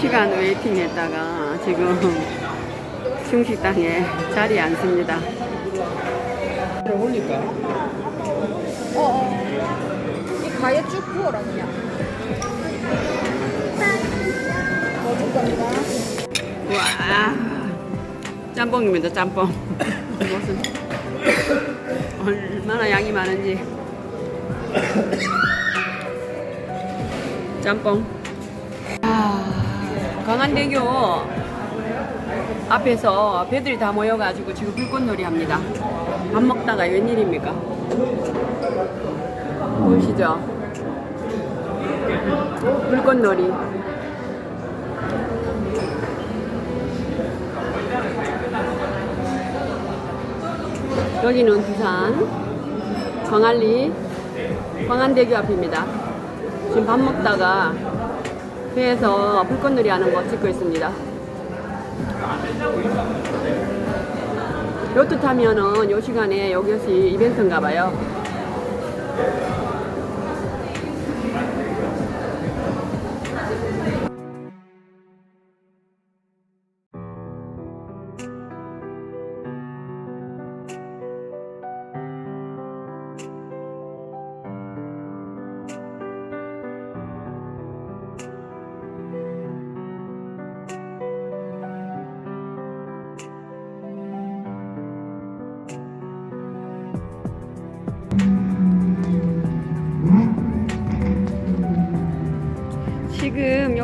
2시간 웨이팅 했다가 지금 중식당에 자리에 앉습니다. 올릴까? 어 어. 이 가에 쭉 부어라 그냥. 넣어줄 겁니다. 와 짬뽕입니다 짬뽕 이것은 얼마나 양이 많은지 짬뽕 아, 강한대교 앞에서 배들이 다 모여가지고 지금 불꽃놀이 합니다. 밥 먹다가 웬일입니까? 보이시죠? 불꽃놀이. 여기는 부산 광안리 광안대교 앞입니다. 지금 밥 먹다가 배에서 불꽃놀이 하는 거 찍고 있습니다. 요트 타면은 요 시간에 여기서 이벤트인가 봐요.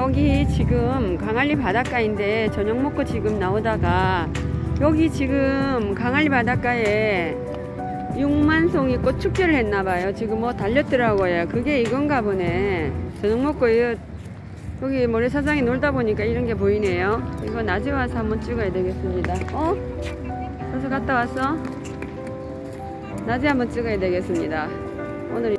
여기 지금 강안리 바닷가인데 저녁 먹고 지금 나오다가 여기 지금 강안리 바닷가에 6만 송이 꽃 축제를 했나 봐요. 지금 뭐 달렸더라고요. 그게 이건가 보네. 저녁 먹고 이- 여기 모래사장에 놀다 보니까 이런 게 보이네요. 이거 낮에 와서 한번 찍어야 되겠습니다. 어? 벌써 갔다 왔어? 낮에 한번 찍어야 되겠습니다. 오늘